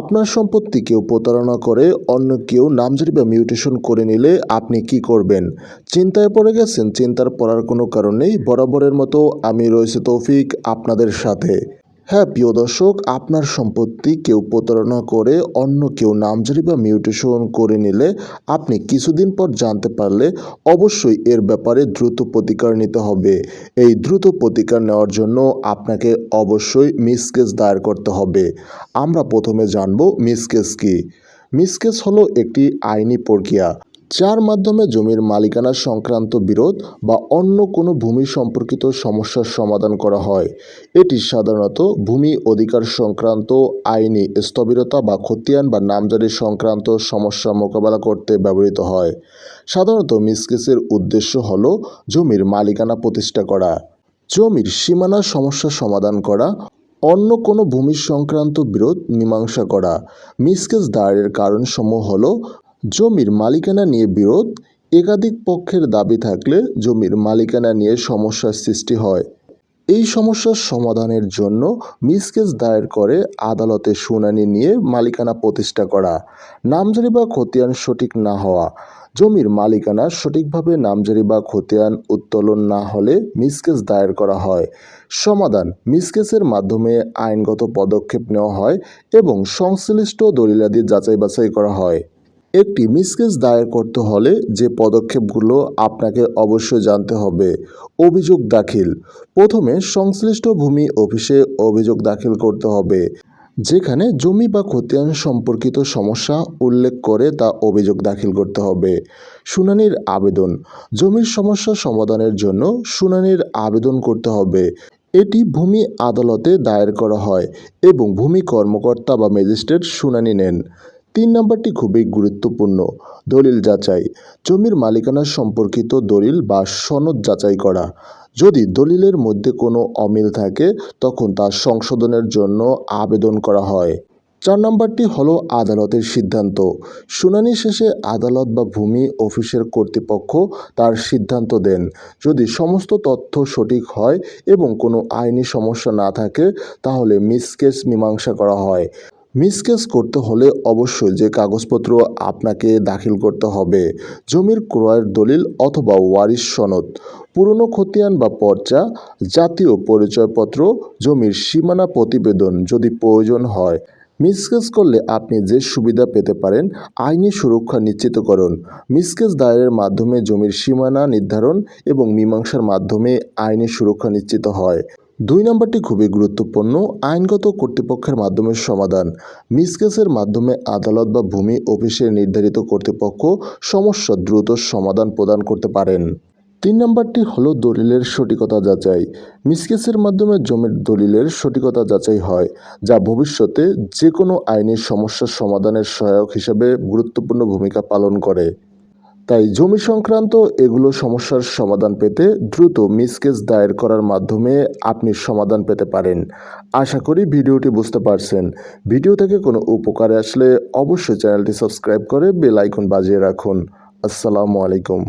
আপনার সম্পত্তি কেউ প্রতারণা করে, অন্য কেউ নামজারি বা মিউটেশন করে নিলে আপনি কি করবেন? চিন্তায় পড়ে গেছেন, চিন্তার পড়ার কোনো কারণ নেই, বরাবরের মতো আমি রয়েছে তৌফিক আপনাদের সাথে। হ্যাঁ প্রিয় দর্শক, আপনার সম্পত্তি কেউ প্রতারণা করে অন্য কেউ নামজারি বা মিউটেশন করে নিলে আপনি কিছুদিন পর জানতে পারলে অবশ্যই এর ব্যাপারে দ্রুত প্রতিকার নিতে হবে। এই দ্রুত প্রতিকার নেওয়ার জন্য আপনাকে অবশ্যই মিসকেস দায়ের করতে হবে। আমরা প্রথমে জানব মিসকেস কি। মিসকেস হলো একটি আইনি প্রক্রিয়া। যার মাধ্যমে জমির মালিকানা সংক্রান্ত বিরোধ বা অন্য কোনো ভূমি সম্পর্কিত সমস্যার সমাধান করা হয়। এটি সাধারণত ভূমি অধিকার সংক্রান্ত, আইনি স্থবিরতা বা খতিয়ান বা নামজারি সংক্রান্ত সমস্যা মোকাবেলা করতে ব্যবহৃত হয়। সাধারণত মিসকেসের উদ্দেশ্য হল জমির মালিকানা প্রতিষ্ঠা করা, জমির সীমানা সমস্যা সমাধান করা, অন্য কোনো ভূমি সংক্রান্ত বিরোধ মীমাংসা করা। মিসকেস দায়েরের কারণসমূহ হল জমির মালিকানা নিয়ে বিরোধ, একাধিক পক্ষের দাবি থাকলে জমির মালিকানা নিয়ে সমস্যার সৃষ্টি হয়। এই সমস্যার সমাধানের জন্য মিসকেস দায়ের করে আদালতে শুনানি নিয়ে মালিকানা প্রতিষ্ঠা করা। নামজারি বা খতিয়ান সঠিক না হওয়া। জমির মালিকানা সঠিকভাবে নামজারি বা খতিয়ান উত্তোলন না হলে মিসকেস দায়ের করা হয়। সমাধান, মিসকেসের মাধ্যমে আইনগত পদক্ষেপ নেওয়া হয় এবং সংশ্লিষ্ট দলিলাদি যাচাই বাছাই করা হয়। একটি মিসকেস দায়ের করতে হলে যে পদক্ষেপগুলো আপনাকে অবশ্যই জানতে হবে। অভিযোগ দাখিল। প্রথমে সংশ্লিষ্ট ভূমি অফিসে অভিযোগ দাখিল করতে হবে, যেখানে জমি বা খতিয়ান সম্পর্কিত সমস্যা উল্লেখ করে তা অভিযোগ দাখিল করতে হবে। শুনানির আবেদন। জমির সমস্যা সমাধানের জন্য শুনানির আবেদন করতে হবে। এটি ভূমি আদালতে দায়ের করা হয় এবং ভূমি কর্মকর্তা বা ম্যাজিস্ট্রেট শুনানি নেন। তিন নম্বরটি খুবই গুরুত্বপূর্ণ। দলিল যাচাই। জমির মালিকানা সম্পর্কিত দলিল বা সনদ যাচাই করা। যদি দলিলের মধ্যে কোনো অমিল থাকে, তখন তা সংশোধনের জন্য আবেদন করা হয়। চার নম্বরটি হলো আদালতের সিদ্ধান্ত। শুনানি শেষে আদালত বা ভূমি অফিসের কর্তৃপক্ষ তার সিদ্ধান্ত দেন। যদি সমস্ত তথ্য সঠিক হয় এবং কোনো আইনি সমস্যা না থাকে, তাহলে মিসকেস মীমাংসা করা হয়। মিসকেস করতে হলে অবশ্যই যে কাগজপত্র আপনাকে দাখিল করতে হবে, জমির ক্রয়ের দলিল অথবা ওয়ারিশ সনদ, পুরনো খতিয়ান বা পর্চা, জাতীয় পরিচয়পত্র, জমির সীমানা প্রতিবেদন যদি প্রয়োজন হয়। মিসকেস করলে আপনি যে সুবিধা পেতে পারেন, আইনি সুরক্ষা নিশ্চিতকরণ মিসকেস দায়েরের মাধ্যমে জমির সীমানা নির্ধারণ এবং মীমাংসার মাধ্যমে আইনি সুরক্ষা নিশ্চিত হয়। দুই নম্বরটি খুবই গুরুত্বপূর্ণ, আইনগত কর্তৃপক্ষের মাধ্যমে সমাধান। মিসকেসের মাধ্যমে আদালত বা ভূমি অফিসের নির্ধারিত কর্তৃপক্ষ সমস্যা দ্রুত সমাধান প্রদান করতে পারেন। তিন নম্বরটি হলো দলিলের সঠিকতা যাচাই। মিসকেসের মাধ্যমে জমির দলিলের সঠিকতা যাচাই হয়, যা ভবিষ্যতে যে কোনো আইনি সমস্যার সমাধানের সহায়ক হিসেবে গুরুত্বপূর্ণ ভূমিকা পালন করে। তাই জমি সংক্রান্ত এগুলো সমস্যার সমাধান পেতে দ্রুত মিসকেস দায়ের করার মাধ্যমে আপনি সমাধান পেতে পারেন। আশা করি ভিডিওটি বুঝতে পারছেন। ভিডিও থেকে কোনো উপকারে আসলে অবশ্যই চ্যানেলটি সাবস্ক্রাইব করে বেল আইকন বাজিয়ে রাখুন। আসসালামু আলাইকুম।